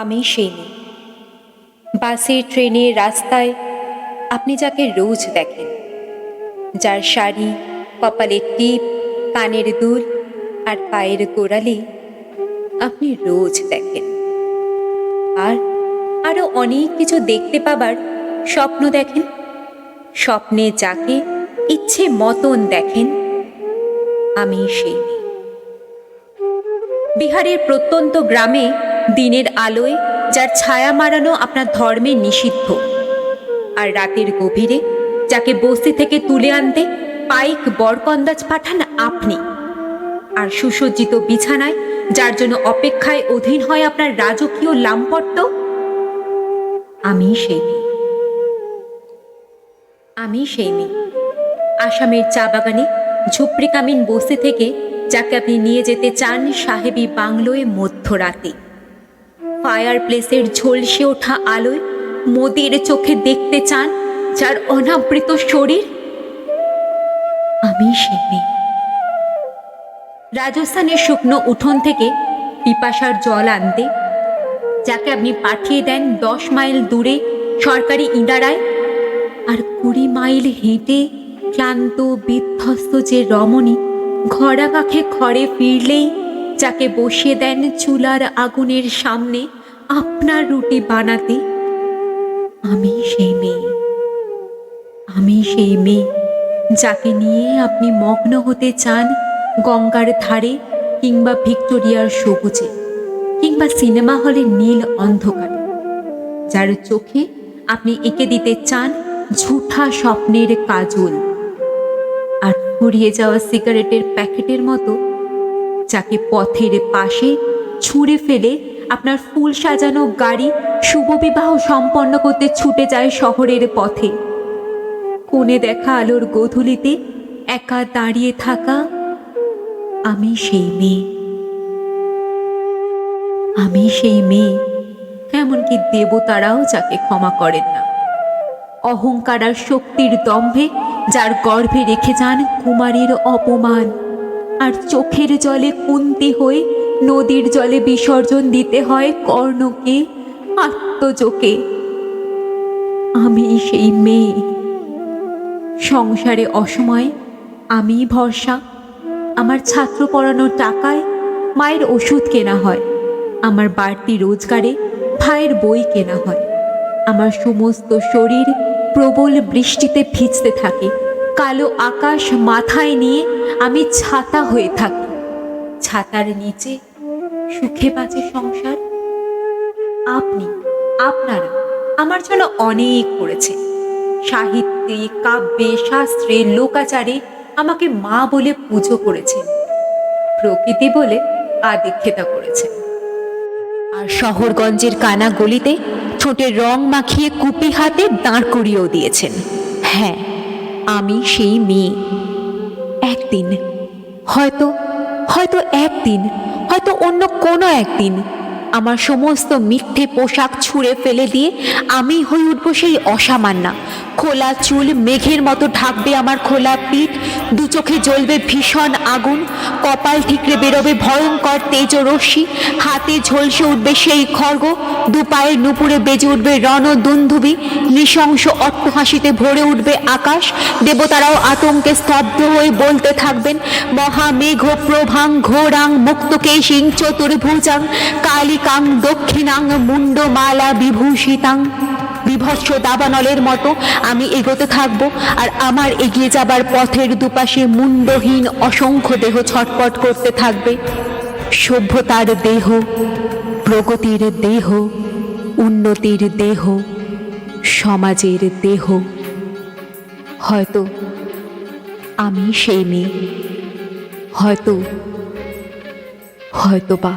আমি সেই মেয়ে বাসে ট্রেনে রাস্তায় আপনি যাকে রোজ দেখেন, যার শাড়ি, কপালের টিপ, কানের দুল আর পায়ের গোড়ালি আপনি রোজ দেখেন। আর আরও অনেক কিছু দেখতে পাবার স্বপ্ন দেখেন, স্বপ্নে যাকে ইচ্ছে মতন দেখেন, আমি সেই বিহারের প্রত্যন্ত গ্রামে দিনের আলোয়, যার ছায়া মারানো আপনার ধর্মে নিষিদ্ধ। আর রাতের গভীরে, যাকে বস্তি থেকে তুলে আনতে পাইক বরকন্দাজ পাঠান আপনি। আর সুসজ্জিত বিছানায়, যার জন্য অপেক্ষায় অধীন হয় আপনার রাজকীয় লাম্পট্য আমি সেই মেয়ে। আমি সেই মেয়ে। আসামের চা বাগানে ঝুপড়ি কামিন বসে থেকে, যাকে আপনি নিয়ে যেতে চান সাহেবী বাংলোয় মধ্যরাতে। ফায়ার প্লেসের ঝলসে ওঠা আলোয় মোদির চোখে দেখতে চান যার অনাবৃত শরীর? আমি মেয়ে। রাজস্থানের শুকনো উঠোন থেকে পিপাসার জল আনতে, যাকে আপনি পাঠিয়ে দেন দশ মাইল দূরে সরকারি ইঁদারায়, আর কুড়ি মাইল হেঁটে ক্লান্ত, বিধ্বস্ত যে রমণী ঘরা কাখে ঘরে ফিরলেই যাকে বসিয়ে দেন চুলার আগুনের সামনে আপনার রুটি বানাতে আমি সেই মেয়ে। আমি সেই মেয়ে যাকে নিয়ে আপনি মগ্ন হতে চান গঙ্গার ধারে কিংবা ভিক্টোরিয়ার সবুজে কিংবা সিনেমা হলে নীল অন্ধকারে। যার চোখে আপনি এঁকে দিতে চান ঝুঠা স্বপ্নের কাজল আর ফুরিয়ে যাওয়া সিগারেটের প্যাকেটের মতো যাকে পথের পাশে ছুঁড়ে ফেলে আপনার ফুল সাজানো গাড়ি শুভবিবাহ সম্পন্ন করতে ছুটে যায় শহরের পথে। কোণে দেখা আলোর গোধূলিতে একা দাঁড়িয়ে থাকা আমি সেই মেয়ে। আমি সেই মেয়ে, এমনকি দেবতারাও যাকে ক্ষমা করেন না। অহংকার আর শক্তির দম্ভে যার গর্ভে রেখে যান কুমারীর অপমান, আর চোখের জলে কুন্তি হয়ে নদীর জলে বিসর্জন দিতে হয় কর্ণকে, আত্মজোকে। আমি সেই মেয়ে। সংসারে অসময়ে আমি ভরসা। আমার ছাত্র পড়ানোর টাকায় মায়ের ওষুধ কেনা হয়। আমার বাড়তি রোজগারে ভাইয়ের বই কেনা হয়। আমার সমস্ত শরীর প্রবল বৃষ্টিতে ভিজতে থাকে। কালো আকাশ মাথায় নিয়ে আমি ছাতা হয়ে থাকি। ছাতার নিচে সুখে বাঁচে সংসার? আপনি, আপনারা আমার জন্য অনেক করেছেন। সাহিত্যে, কাব্যে, শাস্ত্রে, লোকাচারে আমাকে মা বলে পুজো করেছেন। প্রকৃতি বলে আদিক্ষেতা করেছেন। আর শহরগঞ্জের কানা গলিতে ঠোঁটে রং মাখিয়ে কুপি হাতে দাঁড় করিয়েও দিয়েছেন। হ্যাঁ আমি সেই মেয়ে। একদিন, হয়তো হয়তো একদিন হয়তো অন্য কোনো একদিন আমার সমস্ত মিথ্যে পোশাক ছুঁড়ে ফেলে দিয়ে আমি হয়ে উঠবো সেই অসামান্যা খোলা চুল, মেঘের মতো ঢাকবে আমার খোলা পিঠ। দু চোখে জ্বলবে ভীষণ আগুন, কপাল ঠিকরে বেরোবে ভয়ঙ্কর তেজ রশ্মি হাতে ঝলসে উঠবে সেই খর্গ, দু পায়ের নুপুরে বেজে উঠবে রণ দুন্ধুবি নৃশংস অট্টহাসিতে ভরে উঠবে আকাশ। দেবতারাও আতঙ্কে স্তব্ধ হয়ে বলতে থাকবেন মহামেঘ প্রভাং ঘোরাং মুক্তকেশিং চতুর্ভুজাং কালিকাং দক্ষিণাং মুন্ডমালা বিভূষিতাং। বিভৎস দাবানলের মতো আমি এগোতে থাকব আর আমার এগিয়ে যাবার পথের দুপাশে মুন্ডহীন অসংখ্য দেহ ছটপট করতে থাকবে। সভ্যতার দেহ, প্রগতির দেহ, উন্নতির দেহ, সমাজের দেহ। হয়তো আমি সেই মেয়ে, হয়তো হয়তো বা